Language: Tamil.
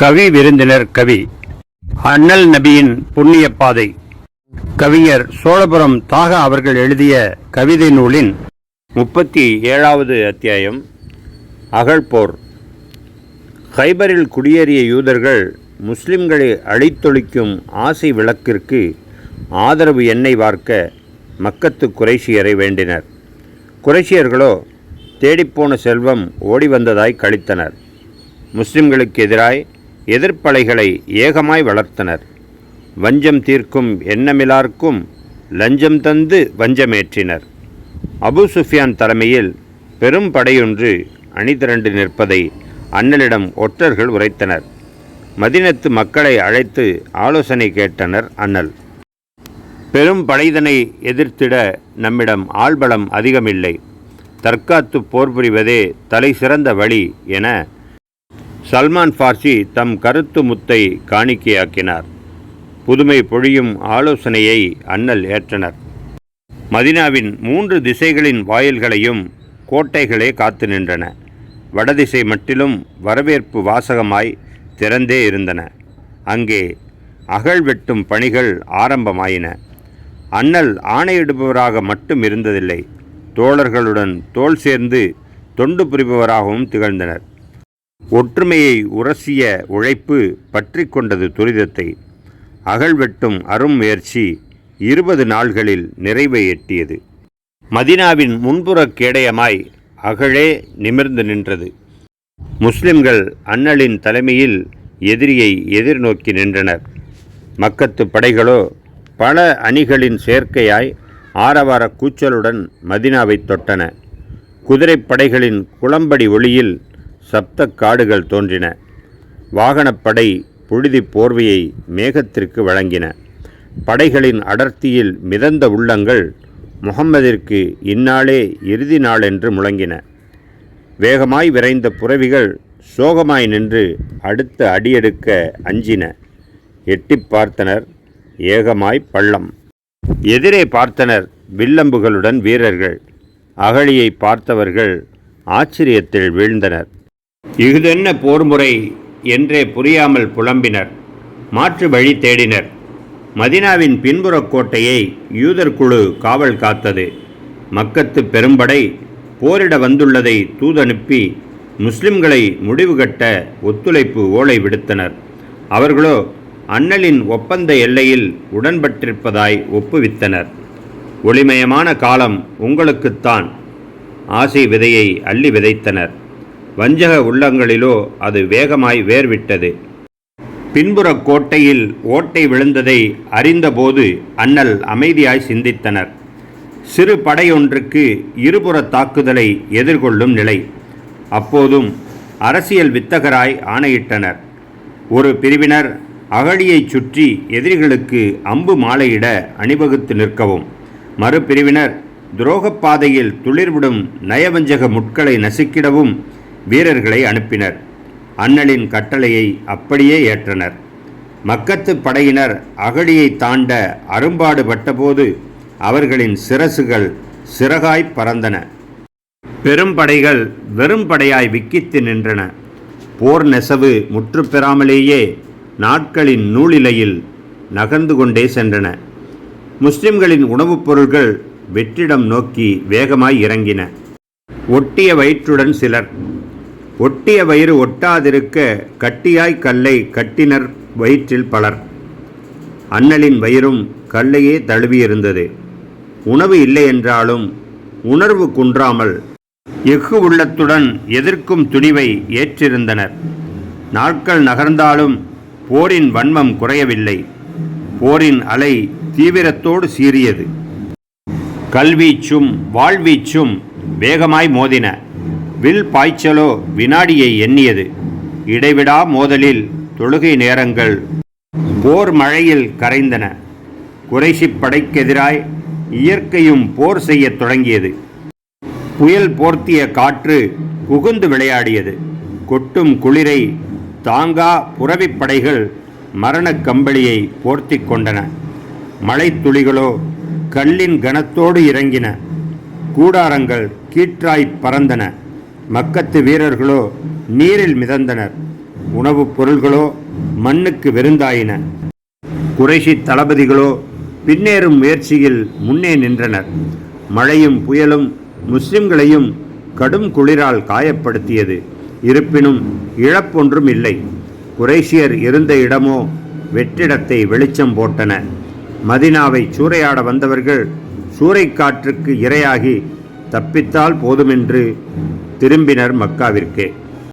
கவி விருந்தினர் கவி. அண்ணல் நபியின் புண்ணிய பாதை. கவிஞர் சோழபுரம் தாக அவர்கள் எழுதிய கவிதை நூலின் முப்பத்தி ஏழாவது அத்தியாயம் அகழ்போர் ஹைபரில் குடியேறிய யூதர்கள் முஸ்லிம்களை அழித்தொழிக்கும் ஆசை விளக்கிற்கு ஆதரவு எண்ணெய் வார்க்க மக்கத்து குறைஷியரை வேண்டினர். குறைஷியர்களோ தேடிப்போன செல்வம் ஓடி வந்ததாய் கழித்தனர் முஸ்லிம்களுக்கு எதிராய் எதிர்ப்பலைகளை ஏகமாய் வளர்த்தனர். வஞ்சம் தீர்க்கும் எண்ணமிலார்க்கும் லஞ்சம் தந்து வஞ்சமேற்றினர். அபு சுஃபியான் தலைமையில் பெரும் படையொன்று அணிதிரண்டு நிற்பதை அண்ணலிடம் ஒற்றர்கள் உரைத்தனர். மதினத்து மக்களை அழைத்து ஆலோசனை கேட்டனர் அண்ணல். பெரும் படைதனை எதிர்த்திட நம்மிடம் ஆள்பலம் அதிகமில்லை. தற்காத்து போர் புரிவதே தலை சிறந்த வழி என சல்மான் ஃபார்சி தம் கருத்து முத்தை காணிக்கையாக்கினார். புதுமை பொழியும் ஆலோசனையை அண்ணல் ஏற்றனர். மதினாவின் மூன்று திசைகளின் வாயில்களையும் கோட்டைகளே காத்து நின்றன. வடதிசை மட்டிலும் வரவேற்பு வாசகமாய் திறந்தே இருந்தன. அங்கே அகழ் வெட்டும் பணிகள் ஆரம்பமாயின. அண்ணல் ஆணையிடுபவராக மட்டும் இருந்ததில்லை தோழர்களுடன் தோள் சேர்ந்து தொண்டு புரிபவராகவும் திகழ்ந்தனர். ஒற்றுமையை உரசிய உழைப்பு பற்றி கொண்டது துரிதத்தை. அகழ்வெட்டும் அரும் முயற்சி இருபது நாள்களில் நிறைவை எட்டியது. மதினாவின் முன்புறக் கேடயமாய் அகழே நிமிர்ந்து நின்றது. முஸ்லிம்கள் அண்ணலின் தலைமையில் எதிரியை எதிர்நோக்கி நின்றனர். மக்கத்து படைகளோ பல அணிகளின் சேர்க்கையாய் ஆரவார கூச்சலுடன் மதினாவைத் தொட்டன. குதிரைப்படைகளின் குளம்படி ஒளியில் சப்த காடுகள் தோன்றின. வாகனப்படை புழுதி போர்வையை மேகத்திற்கு வழங்கின. படைகளின் அடர்த்தியில் மிதந்த உள்ளங்கள் முகம்மதிற்கு இந்நாளே இறுதி நாளென்று முழங்கின. வேகமாய் விரைந்த புறவிகள் சோகமாய் நின்று அடுத்த அடியெடுக்க அஞ்சின. எட்டிப் பார்த்தனர் ஏகமாய் பள்ளம். எதிரே பார்த்தனர் வில்லம்புகளுடன் வீரர்கள். அகழியை பார்த்தவர்கள் ஆச்சரியத்தில் வீழ்ந்தனர். இஃதென்ன போர்முறை என்றே புரியாமல் புலம்பினர். மாற்று வழி தேடினர். மதினாவின் பின்புறக் கோட்டையை யூதர் குழு காவல் காத்தது. மக்கத்து பெரும்படை போரிட வந்துள்ளதை தூதனுப்பி முஸ்லிம்களை முடிவுகட்ட ஒத்துழைப்பு ஓலை விடுத்தனர். அவர்களோ அண்ணலின் ஒப்பந்த எல்லையில் உடன்பட்டிருப்பதாய் ஒப்புவித்தனர். ஒளிமயமான காலம் உங்களுக்குத்தான். ஆசை விதையை அள்ளி விதைத்தனர். வஞ்சக உள்ளங்களிலோ அது வேகமாய் வேர்விட்டது. பின்புறக் கோட்டையில் ஓட்டை விழுந்ததை அறிந்தபோது அண்ணல் அமைதியாய் சிந்தித்தனர். சிறு படையொன்றுக்கு இருபுற தாக்குதலை எதிர்கொள்ளும் நிலை. அப்போதும் அரசியல் வித்தகராய் ஆணையிட்டனர். ஒரு பிரிவினர் அகழியைச் சுற்றி எதிரிகளுக்கு அம்பு மாலையிட அணிவகுத்து நிற்கவும் மறுபிரிவினர் துரோகப்பாதையில் துளிர்விடும் நயவஞ்சக முட்களை நசுக்கிடவும் வீரர்களை அனுப்பினர். அண்ணலின் கட்டளையை அப்படியே ஏற்றனர். மக்கத்து படையினர் அகழியை தாண்ட அரும்பாடுபட்டபோது அவர்களின் சிரசுகள் சிறகாய் பறந்தன. பெரும்படைகள் வெறும் படையாய் விக்கித்து நின்றன. போர் நெசவு முற்றுப்பெறாமலேயே நாட்களின் நூலிலையில் நகர்ந்து கொண்டே சென்றன. முஸ்லிம்களின் உணவுப் பொருள்கள் வெற்றிடம் நோக்கி வேகமாய் இறங்கின. ஒட்டிய வயிற்றுடன் சிலர் ஒட்டிய வயிறு ஒட்டாதிருக்க கட்டியாய் கல்லை கட்டினர் வயிற்றில் பலர். அண்ணலின் வயிறும் கல்லையே தழுவியிருந்தது. உணவு இல்லை என்றாலும் உணர்வு குன்றாமல் எஃகு உள்ளத்துடன் எதிர்க்கும் துணிவை ஏற்றிருந்தனர். நாட்கள் நகர்ந்தாலும் போரின் வன்மம் குறையவில்லை. போரின் அலை தீவிரத்தோடு சீறியது. கல்வீச்சும் வாழ்வீச்சும் வேகமாய் மோதின. வில் பாய்ச்சலோ வினாடியை எண்ணியது. இடைவிடா மோதலில் தொழுகை நேரங்கள் போர் மழையில் கரைந்தன. குறைசிப் படைக்கெதிராய் இயற்கையும் போர் செய்யத் தொடங்கியது. புயல் போர்த்திய காற்று புகுந்து விளையாடியது. கொட்டும் குளிரை தாங்கா புறவிப்படைகள் மரணக் கம்பளியை போர்த்திக் கொண்டன. மழைத்துளிகளோ கல்லின் கனத்தோடு இறங்கின. கூடாரங்கள் கீற்றாய்ப் பறந்தன. மக்கத்து வீரர்களோ நீரில் மிதந்தனர். உணவுப் பொருள்களோ மண்ணுக்கு வெறுந்தாயின. குறைஷி தளபதிகளோ பின்னேறும் முயற்சியில் முன்னே நின்றனர். மழையும் புயலும் முஸ்லிம்களையும் கடும் குளிரால் காயப்படுத்தியது. இருப்பினும் இழப்பொன்றும் இல்லை. குறைஷியர் இருந்த இடமோ வெற்றிடத்தை வெளிச்சம் போட்டன. மதினாவை சூறையாட வந்தவர்கள் சூறைக்காற்றுக்கு இரையாகி தப்பித்தால் போதுமென்று திரும்பினர் மக்காவிற்கே.